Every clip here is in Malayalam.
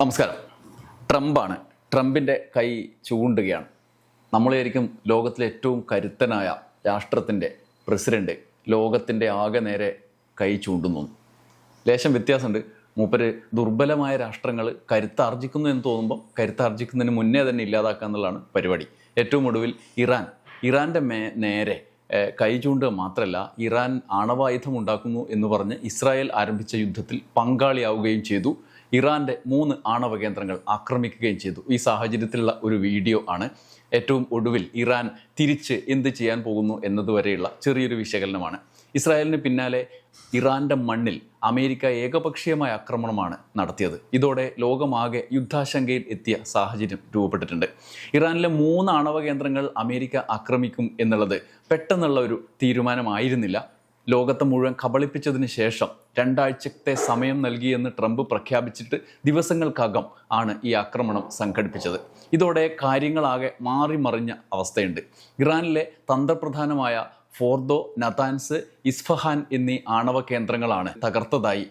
നമസ്കാരം. ട്രംപാണ്. ട്രംപിന്റെ കൈ ചൂണ്ടുകയാണ്. നമ്മളായിരിക്കും ലോകത്തിലെ ഏറ്റവും കരുത്തനായ രാഷ്ട്രത്തിന്റെ പ്രസിഡന്റ്. ലോകത്തിന്റെ ആകെ നേരെ കൈ ചൂണ്ടുന്നു. ലേശം വ്യത്യാസമുണ്ട്. മൂപ്പര് ദുർബലമായ രാഷ്ട്രങ്ങൾ കരുത്താർജിക്കുന്നു എന്ന് തോന്നുമ്പോൾ കരുത്താർജിക്കുന്നതിന് മുന്നേ തന്നെ ഇല്ലാതാക്കുക എന്നുള്ളതാണ് പരിപാടി. ഏറ്റവും ഒടുവിൽ ഇറാൻ. ഇറാന്റെ മേ നേരെ കൈ ചൂണ്ടുക മാത്രമല്ല ഇറാൻ ആണവായുധം ഉണ്ടാക്കുന്നു എന്ന് പറഞ്ഞ് ഇസ്രായേൽ ആരംഭിച്ച യുദ്ധത്തിൽ പങ്കാളിയാവുകയും ചെയ്തു. ഇറാന്റെ മൂന്ന് ആണവ കേന്ദ്രങ്ങൾ ആക്രമിക്കുകയും ചെയ്തു. ഈ സാഹചര്യത്തിലുള്ള ഒരു വീഡിയോ ആണ് ഏറ്റവും ഒടുവിൽ ഇറാൻ തിരിച്ച് എന്ത് ചെയ്യാൻ പോകുന്നു എന്നതുവരെയുള്ള ചെറിയൊരു വിശകലനമാണ്. ഇസ്രായേലിന് പിന്നാലെ ഇറാന്റെ മണ്ണിൽ അമേരിക്ക ഏകപക്ഷീയമായ ആക്രമണമാണ് നടത്തിയത്. ഇതോടെ ലോകമാകെ യുദ്ധാശങ്കയിൽ എത്തിയ സാഹചര്യം രൂപപ്പെട്ടിട്ടുണ്ട്. ഇറാനിലെ മൂന്ന് ആണവ കേന്ദ്രങ്ങൾ അമേരിക്ക ആക്രമിക്കും എന്നുള്ളത് പെട്ടെന്നുള്ള ഒരു തീരുമാനമായിരുന്നില്ല. ലോകത്തെ മുഴുവൻ കബളിപ്പിച്ചതിന് ശേഷം രണ്ടാഴ്ചത്തെ സമയം നൽകിയെന്ന് ട്രംപ് പ്രഖ്യാപിച്ചിട്ട് ദിവസങ്ങൾക്കകം ആണ് ഈ ആക്രമണം സംഘടിപ്പിച്ചത്. ഇതോടെ കാര്യങ്ങളാകെ മാറി മറിഞ്ഞ അവസ്ഥയുണ്ട്. ഇറാനിലെ തന്ത്രപ്രധാനമായ ഫോർദോ നതാൻസ് ഇസ്ഫഹാൻ എന്നീ ആണവ കേന്ദ്രങ്ങളാണ് തകർത്തതായി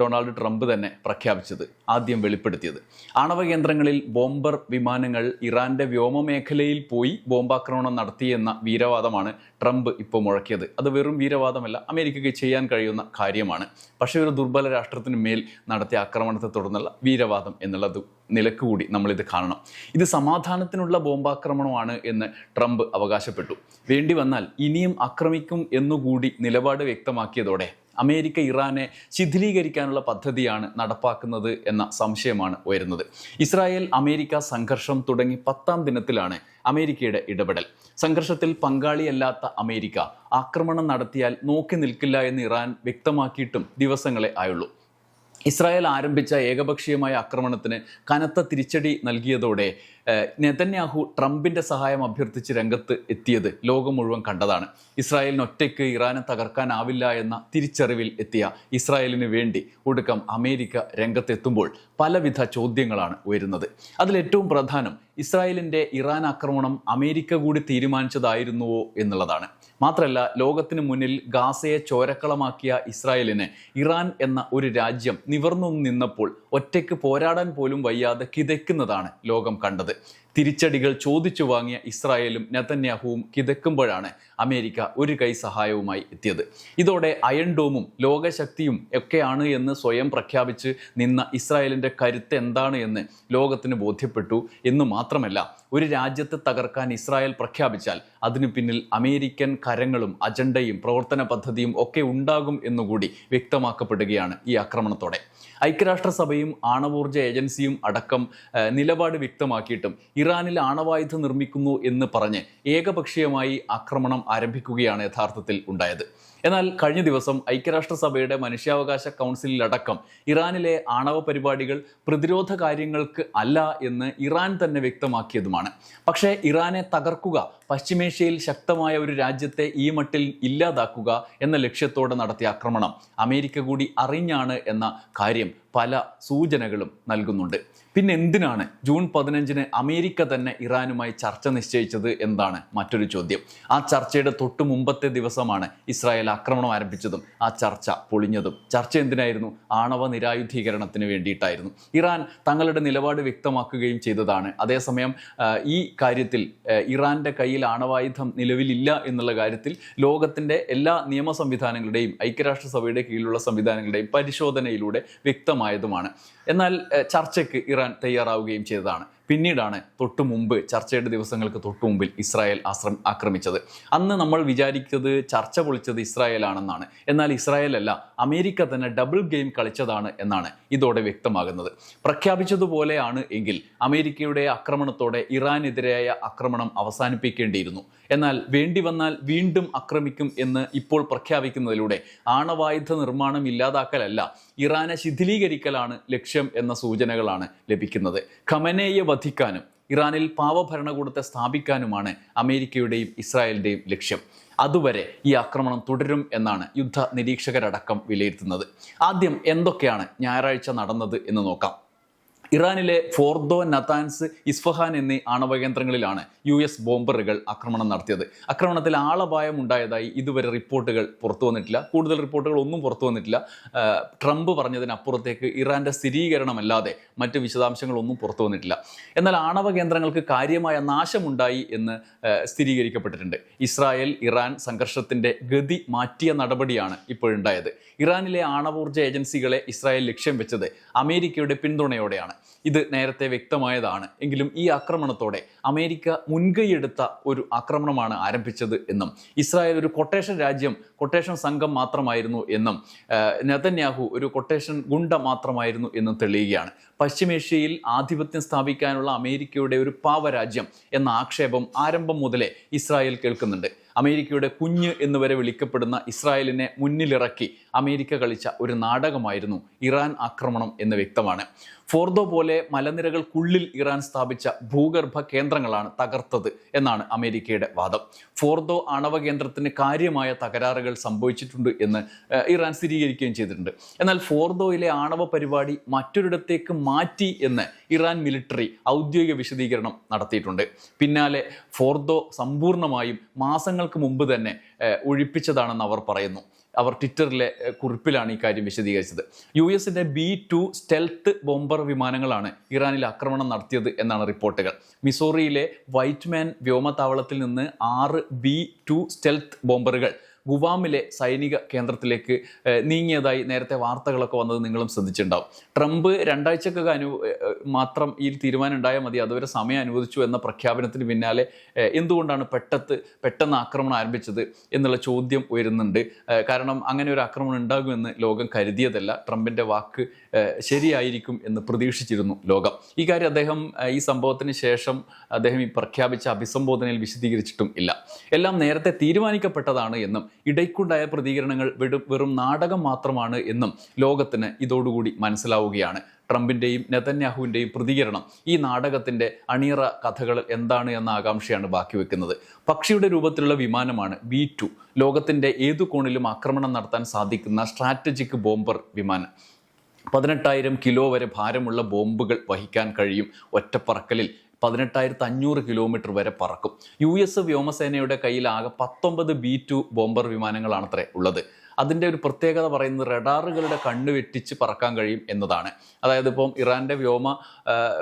ഡൊണാൾഡ് ട്രംപ് തന്നെ പ്രഖ്യാപിച്ചത് ആദ്യം വെളിപ്പെടുത്തിയത്. ആണവ കേന്ദ്രങ്ങളിൽ ബോംബർ വിമാനങ്ങൾ ഇറാന്റെ വ്യോമമേഖലയിൽ പോയി ബോംബാക്രമണം നടത്തിയെന്ന വീരവാദമാണ് ട്രംപ് ഇപ്പോൾ മുഴക്കിയത്. അത് വെറും വീരവാദമല്ല അമേരിക്കയ്ക്ക് ചെയ്യാൻ കഴിയുന്ന കാര്യമാണ്. പക്ഷേ ഒരു ദുർബല രാഷ്ട്രത്തിന് മേൽ നടത്തിയ ആക്രമണത്തെ തുടർന്നുള്ള വീരവാദം എന്നുള്ളത് നിലയ്ക്ക് കൂടി നമ്മളിത് കാണണം. ഇത് സമാധാനത്തിനുള്ള ബോംബാക്രമണമാണ് എന്ന് ട്രംപ് അവകാശപ്പെട്ടു. വേണ്ടി വന്നാൽ ഇനിയും ആക്രമിക്കും എന്നുകൂടി നിലപാട് വ്യക്തമാക്കിയതോടെ അമേരിക്ക ഇറാനെ ശിഥിലീകരിക്കാനുള്ള പദ്ധതിയാണ് നടപ്പാക്കുന്നത് എന്ന സംശയമാണ് ഉയരുന്നത്. ഇസ്രായേൽ അമേരിക്ക സംഘർഷം തുടങ്ങി പത്താം ദിനത്തിലാണ് അമേരിക്കയുടെ ഇടപെടൽ. സംഘർഷത്തിൽ പങ്കാളിയല്ലാത്ത അമേരിക്ക ആക്രമണം നടത്തിയാൽ നോക്കി നിൽക്കില്ല എന്ന് ഇറാൻ വ്യക്തമാക്കിയിട്ടും ദിവസങ്ങളെ ആയുള്ളൂ. ഇസ്രായേൽ ആരംഭിച്ച ഏകപക്ഷീയമായ ആക്രമണത്തിന് കനത്ത തിരിച്ചടി നൽകിയതോടെ നെതന്യാഹു ട്രംപിന്റെ സഹായം അഭ്യർത്ഥിച്ച് രംഗത്ത് എത്തിയത് ലോകം മുഴുവൻ കണ്ടതാണ്. ഇസ്രായേലിന് ഒറ്റയ്ക്ക് ഇറാനെ തകർക്കാനാവില്ല എന്ന തിരിച്ചറിവിൽ എത്തിയ ഇസ്രായേലിന് വേണ്ടി ഒടുക്കം അമേരിക്ക രംഗത്തെത്തുമ്പോൾ പലവിധ ചോദ്യങ്ങളാണ് ഉയരുന്നത്. അതിലേറ്റവും പ്രധാനം ഇസ്രായേലിന്റെ ഇറാൻ ആക്രമണം അമേരിക്ക കൂടി തീരുമാനിച്ചതായിരുന്നുവോ എന്നുള്ളതാണ്. മാത്രമല്ല ലോകത്തിന് മുന്നിൽ ഗാസയെ ചോരക്കളമാക്കിയ ഇസ്രായേലിന് ഇറാൻ എന്ന ഒരു രാജ്യം നിവർന്നു നിന്നപ്പോൾ ഒറ്റയ്ക്ക് പോരാടാൻ പോലും വയ്യാതെ കിതയ്ക്കുന്നതാണ് ലോകം കണ്ടത്. that തിരിച്ചടികൾ ചോദിച്ചു വാങ്ങിയ ഇസ്രായേലും നെതന്യാഹുവും കിതക്കുമ്പോഴാണ് അമേരിക്ക ഒരു കൈ സഹായവുമായി എത്തിയത്. ഇതോടെ അയൺ ഡോമും ലോകശക്തിയും ഒക്കെയാണ് എന്ന് സ്വയം പ്രഖ്യാപിച്ച് നിന്ന ഇസ്രായേലിന്റെ കരുത്ത് എന്താണ് എന്ന് ലോകത്തിന് ബോധ്യപ്പെട്ടു. എന്ന് മാത്രമല്ല ഒരു രാജ്യത്തെ തകർക്കാൻ ഇസ്രായേൽ പ്രഖ്യാപിച്ചാൽ അതിനു പിന്നിൽ അമേരിക്കൻ കരങ്ങളും അജണ്ടയും പ്രവർത്തന പദ്ധതിയും ഒക്കെ ഉണ്ടാകും എന്നുകൂടി വ്യക്തമാക്കപ്പെടുകയാണ് ഈ ആക്രമണത്തോടെ. ഐക്യരാഷ്ട്രസഭയും ആണവോർജ ഏജൻസിയും അടക്കം നിലപാട് വ്യക്തമാക്കിയിട്ടും ഇറാനിൽ ആണവായുധം നിർമ്മിക്കുന്നു എന്ന് പറഞ്ഞ് ഏകപക്ഷീയമായി ആക്രമണം ആരംഭിക്കുകയാണ് യഥാർത്ഥത്തിൽ ഉണ്ടായത്. എന്നാൽ കഴിഞ്ഞ ദിവസം ഐക്യരാഷ്ട്രസഭയുടെ മനുഷ്യാവകാശ കൗൺസിലിലടക്കം ഇറാനിലെ ആണവ പരിപാടികൾ പ്രതിരോധ കാര്യങ്ങൾക്ക് അല്ല എന്ന് ഇറാൻ തന്നെ വ്യക്തമാക്കിയതുമാണ്. പക്ഷേ ഇറാനെ തകർക്കുക പശ്ചിമേഷ്യയിൽ ശക്തമായ ഒരു രാജ്യത്തെ ഈ മട്ടിൽ ഇല്ലാതാക്കുക എന്ന ലക്ഷ്യത്തോടെ നടത്തിയ ആക്രമണം അമേരിക്ക കൂടി അറിഞ്ഞാണ് എന്ന കാര്യം പല സൂചനകളും നൽകുന്നുണ്ട്. പിന്നെ എന്തിനാണ് ജൂൺ പതിനഞ്ചിന് അമേരിക്ക തന്നെ ഇറാനുമായി ചർച്ച നിശ്ചയിച്ചത് എന്നാണ് മറ്റൊരു ചോദ്യം. ആ ചർച്ചയുടെ തൊട്ടു മുമ്പത്തെ ദിവസമാണ് ഇസ്രായേൽ ആക്രമണം ആരംഭിച്ചതും ആ ചർച്ച പൊളിഞ്ഞതും. ചർച്ച എന്തിനായിരുന്നു? ആണവ നിരായുധീകരണത്തിന് വേണ്ടിയിട്ടായിരുന്നു. ഇറാൻ തങ്ങളുടെ നിലപാട് വ്യക്തമാക്കുകയും ചെയ്തതാണ്. അതേസമയം ഈ കാര്യത്തിൽ ഇറാന്റെ കയ്യിൽ ആണവായുധം നിലവിലില്ല എന്നുള്ള കാര്യത്തിൽ ലോകത്തിന്റെ എല്ലാ നിയമ സംവിധാനങ്ങളുടെയും ഐക്യരാഷ്ട്രസഭയുടെ കീഴിലുള്ള സംവിധാനങ്ങളുടെയും പരിശോധനയിലൂടെ വ്യക്തമായതുമാണ്. എന്നാൽ ചർച്ചയ്ക്ക് ഇറാൻ തയ്യാറാവുകയും ചെയ്തതാണ്. പിന്നീടാണ് തൊട്ടു മുമ്പ് ചർച്ചയുടെ ദിവസങ്ങൾക്ക് തൊട്ടു മുമ്പിൽ ഇസ്രായേൽ ആശ്രം ആക്രമിച്ചത്. അന്ന് നമ്മൾ വിചാരിച്ചത് ചർച്ച പൊളിച്ചത് ഇസ്രായേലാണെന്നാണ്. എന്നാൽ ഇസ്രായേൽ അല്ല അമേരിക്ക തന്നെ ഡബിൾ ഗെയിം കളിച്ചതാണ് എന്നാണ് ഇതോടെ വ്യക്തമാകുന്നത്. പ്രഖ്യാപിച്ചതുപോലെയാണ് എങ്കിൽ അമേരിക്കയുടെ ആക്രമണത്തോടെ ഇറാനെതിരായ ആക്രമണം അവസാനിപ്പിക്കേണ്ടിയിരുന്നു. എന്നാൽ വേണ്ടി വന്നാൽ വീണ്ടും ആക്രമിക്കും എന്ന് ഇപ്പോൾ പ്രഖ്യാപിക്കുന്നതിലൂടെ ആണവായുധ നിർമ്മാണം ഇല്ലാതാക്കലല്ല ഇറാനെ ശിഥിലീകരിക്കലാണ് ലക്ഷ്യം എന്ന സൂചനകളാണ് ലഭിക്കുന്നത്. ഖമനയെ വധിക്കാനും ഇറാനിൽ പാവഭരണകൂടത്തെ സ്ഥാപിക്കാനുമാണ് അമേരിക്കയുടെയും ഇസ്രായേലിന്റെയും ലക്ഷ്യം. അതുവരെ ഈ ആക്രമണം തുടരും എന്നാണ് യുദ്ധ നിരീക്ഷകരടക്കം വിലയിരുത്തുന്നത്. ആദ്യം എന്തൊക്കെയാണ് ഞായറാഴ്ച നടന്നത് എന്ന് നോക്കാം. ഇറാനിലെ ഫോർദോ നതാൻസ് ഇസ്ഫഹാൻ എന്നീ ആണവ കേന്ദ്രങ്ങളിലാണ് യു എസ് ബോംബറുകൾ ആക്രമണം നടത്തിയത്. ആക്രമണത്തിൽ ആളപായം ഉണ്ടായതായി ഇതുവരെ റിപ്പോർട്ടുകൾ പുറത്തു വന്നിട്ടില്ല. കൂടുതൽ റിപ്പോർട്ടുകൾ ഒന്നും പുറത്തു വന്നിട്ടില്ല. ട്രംപ് പറഞ്ഞതിനപ്പുറത്തേക്ക് ഇറാന്റെ സ്ഥിരീകരണമല്ലാതെ മറ്റ് വിശദാംശങ്ങളൊന്നും പുറത്തു വന്നിട്ടില്ല. എന്നാൽ ആണവ കേന്ദ്രങ്ങൾക്ക് കാര്യമായ നാശമുണ്ടായി എന്ന് സ്ഥിരീകരിക്കപ്പെട്ടിട്ടുണ്ട്. ഇസ്രായേൽ ഇറാൻ സംഘർഷത്തിന്റെ ഗതി മാറ്റിയ നടപടിയാണ് ഇപ്പോഴുണ്ടായത്. ഇറാനിലെ ആണവോർജ ഏജൻസികളെ ഇസ്രായേൽ ലക്ഷ്യം വെച്ചത് അമേരിക്കയുടെ പിന്തുണയോടെയാണ്. ഇത് നേരത്തെ വ്യക്തമായതാണ്. എങ്കിലും ഈ ആക്രമണത്തോടെ അമേരിക്ക മുൻകൈയെടുത്ത ഒരു ആക്രമണമാണ് ആരംഭിച്ചത് എന്നും ഇസ്രായേൽ ഒരു കൊട്ടേഷൻ രാജ്യം കൊട്ടേഷൻ സംഘം മാത്രമായിരുന്നു എന്നും നതന്യാഹു ഒരു കൊട്ടേഷൻ ഗുണ്ട മാത്രമായിരുന്നു എന്നും തെളിയുകയാണ്. പശ്ചിമേഷ്യയിൽ ആധിപത്യം സ്ഥാപിക്കാനുള്ള അമേരിക്കയുടെ ഒരു പാവരാജ്യം എന്ന ആക്ഷേപം ആരംഭം മുതലേ ഇസ്രായേൽ കേൾക്കുന്നുണ്ട്. അമേരിക്കയുടെ കുഞ്ഞ് എന്ന് വരെ വിളിക്കപ്പെടുന്ന ഇസ്രായേലിനെ മുന്നിലിറക്കി അമേരിക്ക കളിച്ച ഒരു നാടകമായിരുന്നു ഇറാൻ ആക്രമണം എന്ന് വ്യക്തമാണ്. ഫോർദോ പോലെ മലനിരകൾക്കുള്ളിൽ ഇറാൻ സ്ഥാപിച്ച ഭൂഗർഭ കേന്ദ്രങ്ങളാണ് തകർത്തത് എന്നാണ് അമേരിക്കയുടെ വാദം. ഫോർദോ ആണവ കേന്ദ്രത്തിന് കാര്യമായ തകരാറുകൾ സംഭവിച്ചിട്ടുണ്ട് എന്ന് ഇറാൻ സ്ഥിരീകരിക്കുകയും ചെയ്തിട്ടുണ്ട്. എന്നാൽ ഫോർദോയിലെ ആണവ പരിപാടി മറ്റൊരിടത്തേക്ക് മാറ്റി എന്ന് ഇറാൻ മിലിറ്ററി ഔദ്യോഗിക വിശദീകരണം നടത്തിയിട്ടുണ്ട്. പിന്നാലെ ഫോർദോ സമ്പൂർണമായും മാസങ്ങൾക്ക് മുമ്പ് തന്നെ ഒഴിപ്പിച്ചതാണെന്ന് അവർ പറയുന്നു. അവർ ട്വിറ്ററിലെ കുറിപ്പിലാണ് ഈ കാര്യം വിശദീകരിച്ചത്. യു എസിന്റെ ബി ടു സ്റ്റെൽത്ത് ബോംബർ വിമാനങ്ങളാണ് ഇറാനിൽ ആക്രമണം നടത്തിയത് എന്നാണ് റിപ്പോർട്ടുകൾ. മിസോറിയിലെ വൈറ്റ്മാൻ വ്യോമതാവളത്തിൽ നിന്ന് ആറ് ബി ടു സ്റ്റെൽത്ത് ബോംബറുകൾ ഗുവാമിലെ സൈനിക കേന്ദ്രത്തിലേക്ക് നീങ്ങിയതായി നേരത്തെ വാർത്തകളൊക്കെ വന്നത് നിങ്ങളും ശ്രദ്ധിച്ചിട്ടുണ്ടാവും. ട്രംപ് രണ്ടാഴ്ചക്കൊക്കെ അനു മാത്രം ഈ തീരുമാനം ഉണ്ടായാൽ മതി അതുവരെ സമയം അനുവദിച്ചു എന്ന പ്രഖ്യാപനത്തിന് പിന്നാലെ എന്തുകൊണ്ടാണ് പെട്ടെന്ന് പെട്ടെന്ന് ആക്രമണം ആരംഭിച്ചത് എന്നുള്ള ചോദ്യം ഉയരുന്നുണ്ട്. കാരണം അങ്ങനെ ഒരു ആക്രമണം ഉണ്ടാകുമെന്ന് ലോകം കരുതിയതല്ല. ട്രംപിന്റെ വാക്ക് ശരിയായിരിക്കും എന്ന് പ്രതീക്ഷിച്ചിരുന്നു ലോകം. ഈ കാര്യം അദ്ദേഹം ഈ സംഭവത്തിന് ശേഷം അദ്ദേഹം ഈ പ്രഖ്യാപിച്ച അഭിസംബോധനയിൽ വിശദീകരിച്ചിട്ടും ഇല്ല. എല്ലാം നേരത്തെ തീരുമാനിക്കപ്പെട്ടതാണ് എന്നും ഇടയ്ക്കുണ്ടായ പ്രതികരണങ്ങൾ വെറും നാടകം മാത്രമാണ് എന്നും ലോകത്തിന് ഇതോടുകൂടി മനസ്സിലാവുകയാണ്. ട്രംപിന്റെയും നെതന്യാഹുവിന്റെയും പ്രതികരണം ഈ നാടകത്തിന്റെ അണിയറ കഥകൾ എന്താണ് എന്ന ആകാംക്ഷയാണ് ബാക്കി വെക്കുന്നത്. പക്ഷിയുടെ രൂപത്തിലുള്ള വിമാനമാണ് ബി ടു ലോകത്തിന്റെ ഏതു കോണിലും ആക്രമണം നടത്താൻ സാധിക്കുന്ന സ്ട്രാറ്റജിക് ബോംബർ വിമാനം. പതിനെട്ടായിരം കിലോ വരെ ഭാരമുള്ള ബോംബുകൾ വഹിക്കാൻ കഴിയും ഒറ്റപ്പറക്കലിൽ പതിനെട്ടായിരത്തി അഞ്ഞൂറ് കിലോമീറ്റർ വരെ പറക്കും. യു എസ് വ്യോമസേനയുടെ കയ്യിൽ ആകെ പത്തൊമ്പത് ബി ടു ബോംബർ വിമാനങ്ങളാണത്രേ ഉള്ളത്. അതിന്റെ ഒരു പ്രത്യേകത പറയുന്നത് റഡാറുകളുടെ കണ്ണ് വെട്ടിച്ച് പറക്കാൻ കഴിയും എന്നതാണ്. അതായത് ഇപ്പം ഇറാന്റെ വ്യോമ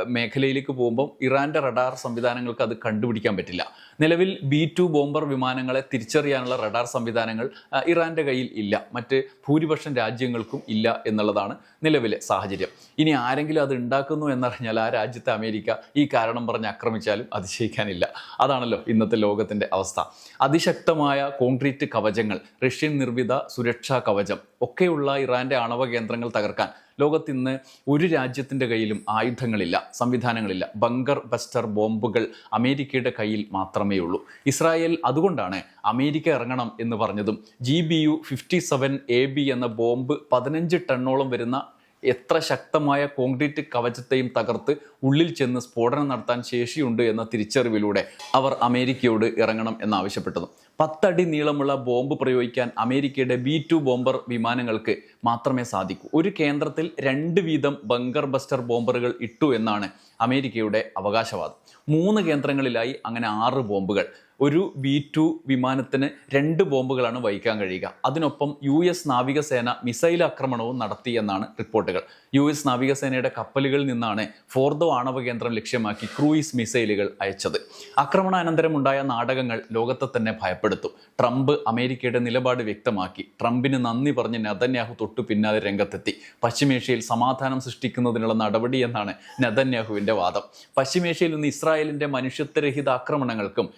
മേഖലയിലേക്ക് പോകുമ്പം ഇറാന്റെ റഡാർ സംവിധാനങ്ങൾക്ക് അത് കണ്ടുപിടിക്കാൻ പറ്റില്ല. നിലവിൽ ബി ടു ബോംബർ വിമാനങ്ങളെ തിരിച്ചറിയാനുള്ള റഡാർ സംവിധാനങ്ങൾ ഇറാന്റെ കയ്യിൽ ഇല്ല. മറ്റ് ഭൂരിപക്ഷം രാജ്യങ്ങൾക്കും ഇല്ല എന്നുള്ളതാണ് നിലവിലെ സാഹചര്യം. ഇനി ആരെങ്കിലും അത് ഉണ്ടാക്കുന്നു എന്നറിഞ്ഞാൽ ആ രാജ്യത്തെ അമേരിക്ക ഈ കാരണം പറഞ്ഞ് ആക്രമിച്ചാലും അതിശയിക്കാനില്ല. അതാണല്ലോ ഇന്നത്തെ ലോകത്തിന്റെ അവസ്ഥ. അതിശക്തമായ കോൺക്രീറ്റ് കവചങ്ങൾ റഷ്യൻ നിർമ്മിത സുരക്ഷാ കവചം ഒക്കെയുള്ള ഇറാന്റെ ആണവ കേന്ദ്രങ്ങൾ തകർക്കാൻ ലോകത്ത് ഇന്ന് ഒരു രാജ്യത്തിന്റെ കയ്യിലും ആയുധങ്ങളില്ല സംവിധാനങ്ങളില്ല. ബങ്കർ ബസ്റ്റർ ബോംബുകൾ അമേരിക്കയുടെ കയ്യിൽ മാത്രമേ ഉള്ളൂ ഇസ്രായേൽ അതുകൊണ്ടാണ് അമേരിക്ക ഇറങ്ങണം എന്ന് പറഞ്ഞതും. G B U fifty seven A B എന്ന ബോംബ് പതിനഞ്ച് ടണ്ണോളം വരുന്ന എത്ര ശക്തമായ കോൺക്രീറ്റ് കവചത്തെയും തകർത്ത് ഉള്ളിൽ ചെന്ന് സ്ഫോടനം നടത്താൻ ശേഷിയുണ്ട് എന്ന തിരിച്ചറിവിലൂടെ അവർ അമേരിക്കയോട് ഇറങ്ങണം എന്നാവശ്യപ്പെട്ടത്. പത്തടി നീളമുള്ള ബോംബ് പ്രയോഗിക്കാൻ അമേരിക്കയുടെ ബി ടു ബോംബർ വിമാനങ്ങൾക്ക് മാത്രമേ സാധിക്കൂ. ഒരു കേന്ദ്രത്തിൽ രണ്ട് വീതം ബങ്കർ ബസ്റ്റർ ബോംബറുകൾ ഇട്ടു എന്നാണ് അമേരിക്കയുടെ അവകാശവാദം. മൂന്ന് കേന്ദ്രങ്ങളിലായി അങ്ങനെ ആറ് ബോംബുകൾ. ഒരു ബി ടു വിമാനത്തിന് രണ്ട് ബോംബുകളാണ് വഹിക്കാൻ കഴിയുക. അതിനൊപ്പം യു എസ് നാവികസേന മിസൈൽ ആക്രമണവും നടത്തി എന്നാണ് റിപ്പോർട്ടുകൾ. യു എസ് നാവികസേനയുടെ കപ്പലുകളിൽ നിന്നാണ് ഫോർദോ ആണവ കേന്ദ്രം ലക്ഷ്യമാക്കി ക്രൂയിസ് മിസൈലുകൾ അയച്ചത്. ആക്രമണാനന്തരമുണ്ടായ നാടകങ്ങൾ ലോകത്തെ തന്നെ ഭയപ്പെടുത്തും. ട്രംപ് അമേരിക്കയുടെ നിലപാട് വ്യക്തമാക്കി. ട്രംപിന് നന്ദി പറഞ്ഞ് നെതന്യാഹു തൊട്ടു പിന്നാലെ രംഗത്തെത്തി. പശ്ചിമേഷ്യയിൽ സമാധാനം സൃഷ്ടിക്കുന്നതിനുള്ള നടപടി എന്നാണ് നെതന്യാഹുവിന്റെ വാദം. പശ്ചിമേഷ്യയിൽ നിന്ന് ഇസ്രായേലിന്റെ മനുഷ്യത്വരഹിത ആക്രമണങ്ങൾക്കും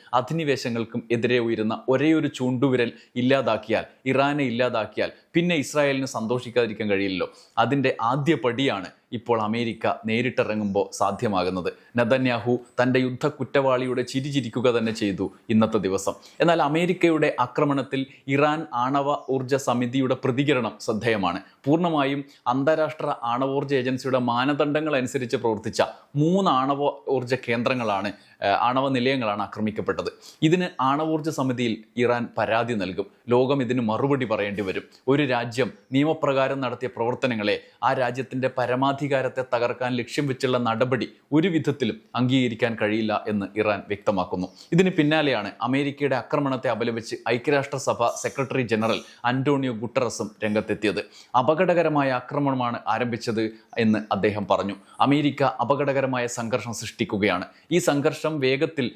അധിനിവേശങ്ങൾക്കും എതിരെ ഉയരുന്ന ഒരേയൊരു ചൂണ്ടുവിരൽ ഇല്ലാതാക്കിയാൽ ഇറാനെ ഇല്ലാതാക്കിയാൽ പിന്നെ ഇസ്രായേലിന് സന്തോഷിക്കാതിരിക്കാൻ കഴിയില്ലല്ലോ. അതിന്റെ ആദ്യ പടിയാണ് ഇപ്പോൾ അമേരിക്ക നേരിട്ടിറങ്ങുമ്പോൾ സാധ്യമാകുന്നത്. നദന്യാഹു തന്റെ യുദ്ധ കുറ്റവാളിയുടെ ചിരിചിരിക്കുക തന്നെ ചെയ്തു ഇന്നത്തെ ദിവസം. എന്നാൽ അമേരിക്കയുടെ ആക്രമണത്തിൽ ഇറാൻ ആണവ ഊർജ സമിതിയുടെ പ്രതികരണം ശ്രദ്ധേയമാണ്. പൂർണമായും അന്താരാഷ്ട്ര ആണവോർജ ഏജൻസിയുടെ മാനദണ്ഡങ്ങൾ അനുസരിച്ച് പ്രവർത്തിച്ച മൂന്ന് ആണവ ഊർജ കേന്ദ്രങ്ങളാണ് ആണവ നിലയങ്ങളാണ് ആക്രമിക്കപ്പെട്ടത്. ഇതിന് ആണവോർജ സമിതിയിൽ ഇറാൻ പരാതി നൽകും. ലോകം ഇതിന് മറുപടി പറയേണ്ടി വരും. ഒരു രാജ്യം നിയമപ്രകാരം നടത്തിയ പ്രവർത്തനങ്ങളെ ആ രാജ്യത്തിന്റെ പരമാധികാര പരമാധികാരത്തെ തകർക്കാൻ ലക്ഷ്യം വെച്ചുള്ള നടപടി ഒരു വിധത്തിലും അംഗീകരിക്കാൻ കഴിയില്ല എന്ന് ഇറാൻ വ്യക്തമാക്കുന്നു. ഇതിന് പിന്നാലെയാണ് അമേരിക്കയുടെ ആക്രമണത്തെ അപലപിച്ച് ഐക്യരാഷ്ട്രസഭ സെക്രട്ടറി ജനറൽ അന്റോണിയോ ഗുട്ടറസും രംഗത്തെത്തിയത്. അപകടകരമായ ആക്രമണമാണ് ആരംഭിച്ചത് എന്ന് അദ്ദേഹം പറഞ്ഞു. അമേരിക്ക അപകടകരമായ സംഘർഷം സൃഷ്ടിക്കുകയാണ്. ഈ സംഘർഷം വേഗത്തിൽ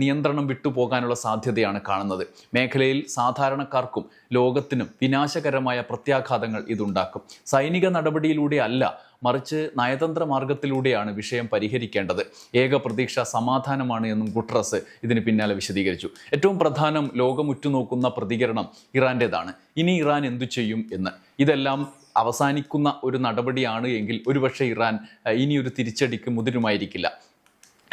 നിയന്ത്രണം വിട്ടുപോകാനുള്ള സാധ്യതയാണ് കാണുന്നത്. മേഖലയിൽ സാധാരണക്കാർക്കും ലോകത്തിനും വിനാശകരമായ പ്രത്യാഘാതങ്ങൾ ഇതുണ്ടാക്കും. സൈനിക നടപടിയിലൂടെ അല്ല മറിച്ച് നയതന്ത്ര മാർഗത്തിലൂടെയാണ് വിഷയം പരിഹരിക്കേണ്ടത്. ഏക പ്രതീക്ഷ സമാധാനമാണ് എന്നും ഗുട്രസ് ഇതിന് പിന്നാലെ വിശദീകരിച്ചു. ഏറ്റവും പ്രധാനം ലോകം ഉറ്റുനോക്കുന്ന പ്രതികരണം ഇറാന്റേതാണ് ഇനി ഇറാൻ എന്തു ചെയ്യും എന്ന്. ഇതെല്ലാം അവസാനിക്കുന്ന ഒരു നടപടിയാണ് എങ്കിൽ ഒരുപക്ഷെ ഇറാൻ ഇനിയൊരു തിരിച്ചടിക്ക് മുതിരുമായിരിക്കില്ല.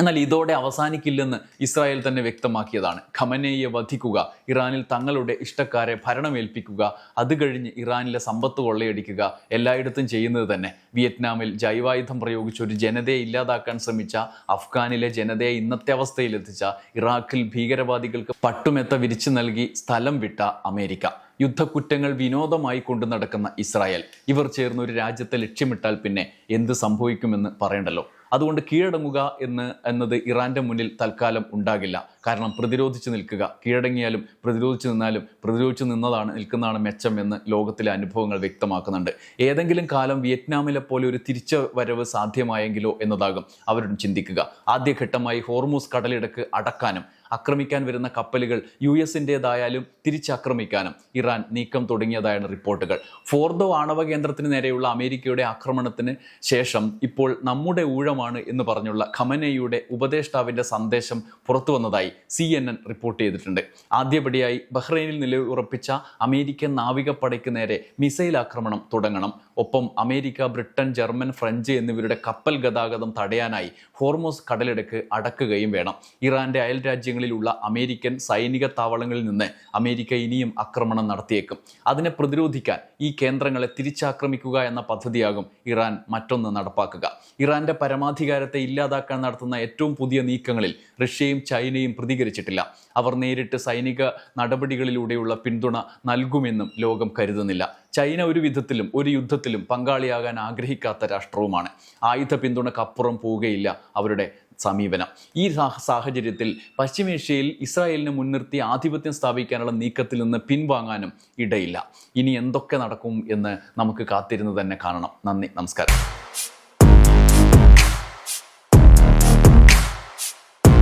എന്നാൽ ഇതോടെ അവസാനിക്കില്ലെന്ന് ഇസ്രായേൽ തന്നെ വ്യക്തമാക്കിയതാണ്. ഖമനേയെ വധിക്കുക ഇറാനിൽ തങ്ങളുടെ ഇഷ്ടക്കാരെ ഭരണമേൽപ്പിക്കുക അത് കഴിഞ്ഞ് ഇറാനിലെ സമ്പത്ത് കൊള്ളയടിക്കുക എല്ലായിടത്തും ചെയ്യുന്നത് തന്നെ. വിയറ്റ്നാമിൽ ജൈവായുധം പ്രയോഗിച്ച് ഒരു ജനതയെ ഇല്ലാതാക്കാൻ ശ്രമിച്ച അഫ്ഗാനിലെ ജനതയെ ഇന്നത്തെ അവസ്ഥയിലെത്തിച്ച ഇറാഖിൽ ഭീകരവാദികൾക്ക് പട്ടുമെത്ത വിരിച്ചു നൽകി സ്ഥലം വിട്ട അമേരിക്ക. യുദ്ധക്കുറ്റങ്ങൾ വിനോദമായി കൊണ്ടു നടക്കുന്ന ഇസ്രായേൽ. ഇവർ ചേർന്ന് ഒരു രാജ്യത്തെ ലക്ഷ്യമിട്ടാൽ പിന്നെ എന്ത് സംഭവിക്കുമെന്ന് പറയണ്ടല്ലോ. അതുകൊണ്ട് കീഴടങ്ങുക എന്ന് എന്നത് ഇറാന്റെ മുന്നിൽ തൽക്കാലം ഉണ്ടാകില്ല. കാരണം പ്രതിരോധിച്ച് നിൽക്കുക. കീഴടങ്ങിയാലും പ്രതിരോധിച്ച് നിന്നാലും പ്രതിരോധിച്ച് നിന്നതാണ് നിൽക്കുന്നതാണ് മെച്ചം എന്ന് ലോകത്തിലെ അനുഭവങ്ങൾ വ്യക്തമാക്കുന്നുണ്ട്. ഏതെങ്കിലും കാലം വിയറ്റ്നാമിലെ പോലെ ഒരു തിരിച്ചു വരവ് സാധ്യമായെങ്കിലോ എന്നതാകും അവരും ചിന്തിക്കുക. ആദ്യഘട്ടമായി ഹോർമൂസ് കടലിടക്ക് അടക്കാനും ആക്രമിക്കാൻ വരുന്ന കപ്പലുകൾ യു എസിന്റെതായാലും തിരിച്ചാക്രമിക്കാനും ഇറാൻ നീക്കം തുടങ്ങിയതായാണ് റിപ്പോർട്ടുകൾ. ഫോർദോ ആണവ കേന്ദ്രത്തിന് നേരെയുള്ള അമേരിക്കയുടെ ആക്രമണത്തിന് ശേഷം ഇപ്പോൾ നമ്മുടെ ഊഴമാണ് എന്ന് പറഞ്ഞുള്ള ഖമനയുടെ ഉപദേഷ്ടാവിന്റെ സന്ദേശം പുറത്തു വന്നതായി സി എൻ എൻ റിപ്പോർട്ട് ചെയ്തിട്ടുണ്ട്. ആദ്യപടിയായി ബഹ്റൈനിൽ നിലയുറപ്പിച്ച അമേരിക്കൻ നാവികപ്പടയ്ക്ക് നേരെ മിസൈൽ ആക്രമണം തുടങ്ങണം. ഒപ്പം അമേരിക്ക ബ്രിട്ടൻ ജർമ്മൻ ഫ്രഞ്ച് എന്നിവരുടെ കപ്പൽ ഗതാഗതം തടയാനായി ഹോർമോസ് കടലിടക്ക് അടക്കുകയും വേണം. ഇറാന്റെ അയൽ രാജ്യങ്ങളിലുള്ള അമേരിക്കൻ സൈനിക താവളങ്ങളിൽ നിന്ന് അമേരിക്ക ഇനിയും ആക്രമണം നടത്തിയേക്കും. അതിനെ പ്രതിരോധിക്കാൻ ഈ കേന്ദ്രങ്ങളെ തിരിച്ചാക്രമിക്കുക എന്ന പദ്ധതിയാകും ഇറാൻ മറ്റൊന്ന് നടപ്പാക്കുക. ഇറാന്റെ പരമാധികാരത്തെ ഇല്ലാതാക്കാൻ നടത്തുന്ന ഏറ്റവും പുതിയ നീക്കങ്ങളിൽ റഷ്യയും ചൈനയും പ്രതികരിച്ചിട്ടില്ല. അവർ നേരിട്ട് സൈനിക നടപടികളിലൂടെയുള്ള പിന്തുണ നൽകുമെന്നും ലോകം കരുതുന്നില്ല. ചൈന ഒരു വിധത്തിലും ഒരു യുദ്ധത്തിലും പങ്കാളിയാകാൻ ആഗ്രഹിക്കാത്ത രാഷ്ട്രവുമാണ്. ആയുധ പിന്തുണക്കപ്പുറം പോവുകയില്ല അവരുടെ സമീപനം. ഈ സാഹ- സാഹചര്യത്തിൽ പശ്ചിമേഷ്യയിൽ ഇസ്രായേലിനെ മുൻനിർത്തി ആധിപത്യം സ്ഥാപിക്കാനുള്ള നീക്കത്തിൽ നിന്ന് പിൻവാങ്ങാനും ഇടയില്ല. ഇനി എന്തൊക്കെ നടക്കും എന്ന് നമുക്ക് കാത്തിരുന്ന് തന്നെ കാണണം. നന്ദി. നമസ്കാരം.